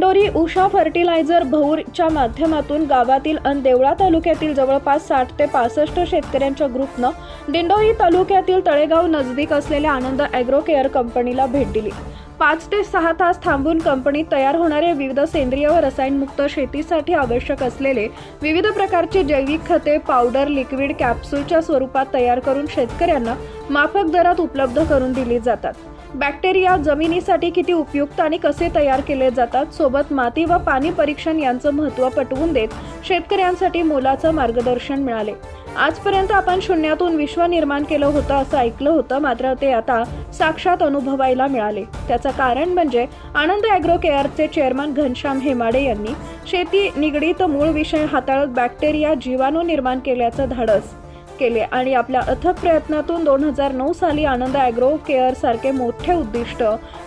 Dindori Usha fertiliser भौरच्या माध्यमातून गावातील अन देवळा तालुक्यातील जवळपास साठ ते पासष्ट शेतकऱ्यांच्या ग्रुपनं दिंडोरी तालुक्यातील तळेगाव नजदीक असलेल्या आनंद ॲग्रो केअर कंपनीला भेट दिली. पाच ते सहा तास थांबून कंपनीत तयार होणारे विविध सेंद्रिय व रसायनमुक्त शेतीसाठी आवश्यक असलेले विविध प्रकारचे जैविक खते पावडर लिक्विड कॅप्सूलच्या स्वरूपात तयार करून शेतकऱ्यांना माफक दरात उपलब्ध करून दिली जातात. बॅक्टेरिया जमिनीसाठी किती उपयुक्त आणि कसे तयार केले जातात? सोबत माती व पाणी परीक्षण यांचं महत्त्व पटवून देत शेतकऱ्यांसाठी मोलाचं मार्गदर्शन मिळाले. आजपर्यंत आपण शून्यातून विश्व निर्माण केलं होतं असं ऐकलं होतं मात्र ते आता साक्षात अनुभवायला मिळाले. त्याचं कारण म्हणजे आनंद ॲग्रो केअरचे चेअरमन घनश्याम हेमाडे यांनी शेती निगडीत मूळ विषय हाताळत बॅक्टेरिया जीवाणू निर्माण केल्याचं धाडस. केले आणि आपल्या अथक प्रयत्नातून दोन हजार नऊ साली आनंद ॲग्रो केअर सारखे मोठे उद्दिष्ट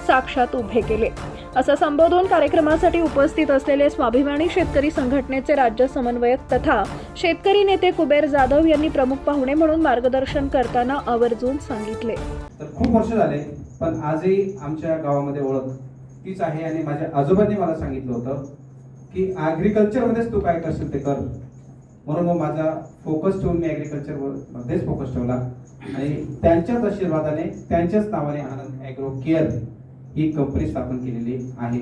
साक्षात उभे केले. असं संबोधन कार्यक्रमासाठी उपस्थित असलेले स्वाभिमानी शेतकरी संघटनेचे राज्य समन्वयक तथा शेतकरी नेते कुबेर जाधव यांनी प्रमुख पाहुणे म्हणून मार्गदर्शन करताना आवर्जून सांगितले. तर खूप वर्ष झाले पण आजही आमच्या गावामध्ये ओळख तीच आहे आणि माझ्या आजोबांनी मला सांगितलं होतं की ॲग्रिकल्चरमध्येच तू काय करशील ते कर. म्हणून मग माझा फोकस ठेवून मी ॲग्रिकल्चरवर मध्येच फोकस ठेवला. आणि त्यांच्याच आशीर्वादाने त्यांच्याच नावाने आनंद ॲग्रो केअर ही कंपनी स्थापन केलेली आहे.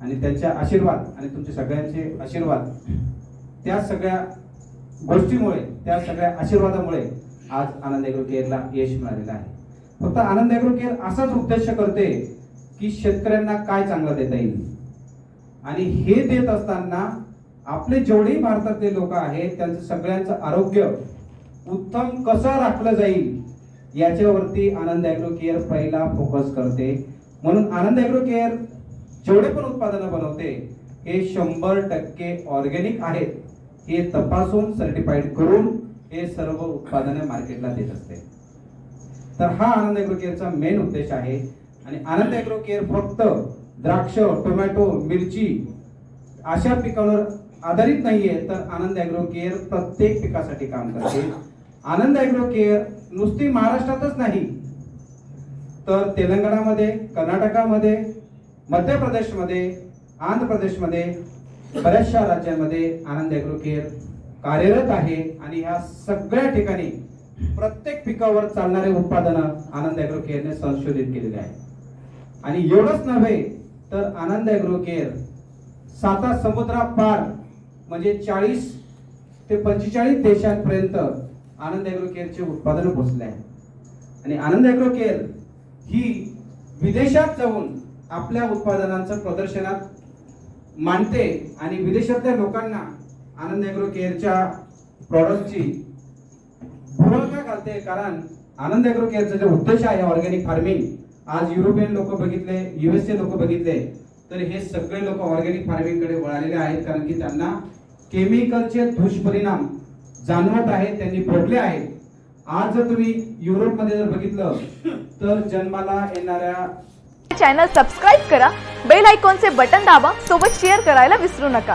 आणि त्यांच्या आशीर्वाद आणि तुमचे सगळ्यांचे आशीर्वाद त्या सगळ्या गोष्टीमुळे त्या सगळ्या आशीर्वादामुळे आज आनंद ॲग्रो केअरला यश मिळालेलं आहे. फक्त आनंद ॲग्रो केअर असाच उद्देश करते की शेतकऱ्यांना काय चांगलं देता येईल. आणि हे देत असताना आपले जेवढे भारतातले लोक आहेत त्यांचं सगळ्यांचं आरोग्य उत्तम कसं राखलं जाईल याच्यावरती आनंद ॲग्रो केअर पहिला फोकस करते. म्हणून आनंद ॲग्रो केअर जेवढे पण उत्पादनं बनवते हे शंभर टक्के ऑर्गॅनिक आहेत. हे तपासून सर्टिफाईड करून हे सर्व उत्पादने मार्केटला देत असते. तर हा आनंद ॲग्रो केअरचा मेन उद्देश आहे. आणि आनंद ॲग्रो केअर फक्त द्राक्ष टोमॅटो मिरची अशा पिकांवर आधारित नाहीये तर आनंद ॲग्रो केअर प्रत्येक पिकासाठी काम करते. आनंद ॲग्रो केअर नुसती महाराष्ट्रातच नाही तर तेलंगणामध्ये कर्नाटकामध्ये मध्य प्रदेशमध्ये आंध्र प्रदेशमध्ये बऱ्याचशा राज्यांमध्ये आनंद ॲग्रो केअर कार्यरत आहे. आणि ह्या सगळ्या ठिकाणी प्रत्येक पिकावर चालणारे उत्पादनं आनंद ॲग्रो केअरने संशोधित केलेले आहे आणि एवढंच नव्हे तर आनंद ॲग्रो केअर साता समुद्रा पार म्हणजे चाळीस ते पंचेचाळीस देशांपर्यंत आनंद ॲग्रो केअरचे उत्पादन पोहोचले आहे आणि आनंद ॲग्रो केअर ही विदेशात जाऊन आपल्या उत्पादनांचं प्रदर्शनात मांडते आणि विदेशातल्या लोकांना आनंद ॲग्रो केअरच्या प्रॉडक्टची भूमिका घालते. कारण आनंद ॲग्रो केअरचा जो उद्देश आहे ऑर्गॅनिक फार्मिंग आज युरोपियन लोक बघितले युएसचे लोक बघितले तर हे सगळे लोक ऑर्गॅनिक फार्मिंगकडे वळालेले आहेत कारण की त्यांना केमिकलचे दुष्परिणाम जाणवत आहेत त्यांनी भोगले आहेत. आज जर तुम्ही युरोपमध्ये जर बघितलं तर जन्माला येणाऱ्या चॅनल सबस्क्राईब करा बेल आयकॉनचे बटन दाबा सोबत शेअर करायला विसरू नका.